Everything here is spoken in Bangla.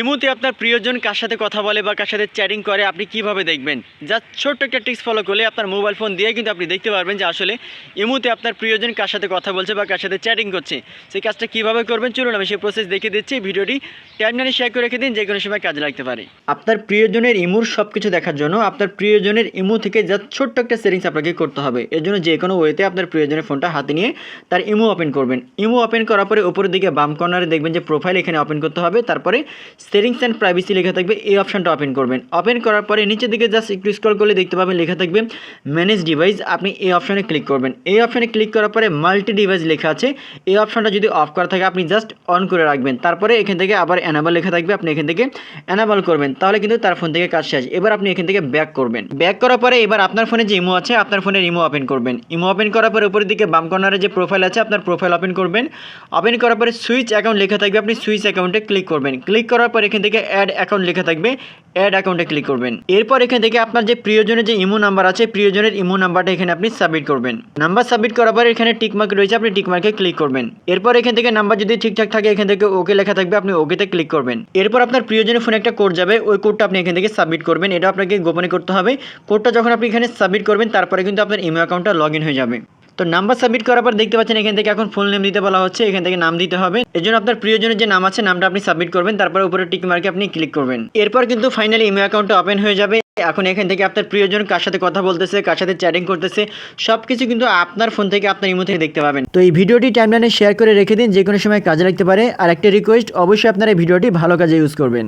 ইমুতে আপনার প্রিয়জন কার সাথে কথা বলে বা কার সাথে চ্যাটিং করে, আপনি কীভাবে দেখবেন? যা ছোট্ট একটা টিক্স ফলো করলে আপনার মোবাইল ফোন দিয়ে কিন্তু আপনি দেখতে পারবেন যে আসলে ইমুতে আপনার প্রিয়জন কার সাথে কথা বলছে বা কার সাথে চ্যাটিং করছে। সেই কাজটা কীভাবে করবেন? চলুন আমি সেই প্রসেস দেখিয়ে দিচ্ছি। ভিডিওটি টাইমলাইনে শেয়ার করে রেখে দিন, যে কোনো সময় কাজে লাগতে পারে। আপনার প্রিয়জনের ইমুর সব কিছু দেখার জন্য আপনার প্রিয়জনের ইমু থেকে যা ছোট্ট একটা সেটিংস আপনাকে করতে হবে। এর জন্য যে কোনো ওয়েতে আপনার প্রিয়জনের ফোনটা হাতে নিয়ে তার ইমু ওপেন করবেন। ইমু ওপেন করার পরে উপরের দিকে বাম কর্নারে দেখবেন যে প্রোফাইল এখানে ওপেন করতে হবে। তারপরে সেটিংস অ্যান্ড প্রাইভেসি লেখা থাকবে, এই অপশনটা ওপেন করবেন। ওপেন করার পরে নিচের দিকে জাস্ট একটু স্ক্রল করলে দেখতে পাবেন লেখা থাকবে ম্যানেজ ডিভাইস আপনি এই অপশানে ক্লিক করবেন। এই অপশানে ক্লিক করার পরে মাল্টি ডিভাইস লেখা আছে, এই অপশানটা যদি অফ করা থাকে, আপনি জাস্ট অন করে রাখবেন। তারপরে এখান থেকে আবার অ্যানাবল লেখা থাকবে, আপনি এখান থেকে অ্যানাবল করবেন। তাহলে কিন্তু তার ফোন থেকে কাজ শেষ। এবার আপনি এখান থেকে ব্যাক করবেন। ব্যাক করার পরে এবার আপনার ফোনে যে ইমো আছে, আপনার ফোনের ইমো ওপেন করবেন। ইমো ওপেন করার পরে উপরের দিকে বাম কর্নারে যে প্রোফাইল আছে, আপনার প্রোফাইল ওপেন করবেন। ওপেন করার পরে সুইচ অ্যাকাউন্ট লেখা থাকবে, আপনি সুইচ অ্যাকাউন্টে ক্লিক করবেন। ক্লিক করার পর এখান থেকে অ্যাড অ্যাকাউন্ট লেখা থাকবে। অ্যাড অ্যাকাউন্টে ক্লিক করবেন। এরপর এখান থেকে আপনার যে প্রিয়জনের যে ইমো নাম্বার আছে, প্রিয়জনের ইমো নাম্বারটা এখানে আপনি সাবমিট করবেন। নাম্বার সাবমিট করার পর এখানে টিকমার্ক রয়েছে, আপনি টিকমার্কে ক্লিক করবেন। এরপর এখান থেকে নাম্বার যদি ঠিকঠাক থাকে, এখান থেকে ওকে লেখা থাকবে, আপনি ওকেতে ক্লিক করবেন। এরপর আপনার প্রিয়জনের ফোনে একটা কোড যাবে, ওই কোডটা আপনি এখান থেকে সাবমিট করবেন। এটা আপনাকে গোপনে করতে হবে। কোডটা যখন আপনি এখানে সাবমিট করবেন, তারপরে কিন্তু আপনার ইমো অ্যাকাউন্টটা লগ হয়ে যাবে। তো নাম্বার সাবমিট করার পর দেখতে পাচ্ছেন এখান থেকে এখন ফুল নেম দিতে বলা হচ্ছে, এখান থেকে নাম দিতে হবে। এর জন্য আপনার প্রিয়জনের যে নাম আছে, নামটা আপনি সাবমিট করবেন, তারপরে উপরে টিক মার্কে আপনি ক্লিক করবেন। এরপর কিন্তু ফাইনালি ইমেল অ্যাকাউন্টটা ওপেন হয়ে যাবে। এখন এখান থেকে আপনার প্রিয়জন কার সাথে কথা বলতেছে, কার সাথে চ্যাটিং করতেছে সব কিছু কিন্তু আপনার ফোন থেকে, আপনার ইমো থেকে দেখতে পাবেন। তো এই ভিডিওটি টাইমলাইনে শেয়ার করে রেখে দিন যে কোনো সময় কাজে লাগতে পারে। আর একটা রিকোয়েস্ট অবশ্যই আপনারা এই ভিডিওটি ভালো কাজে ইউজ করবেন।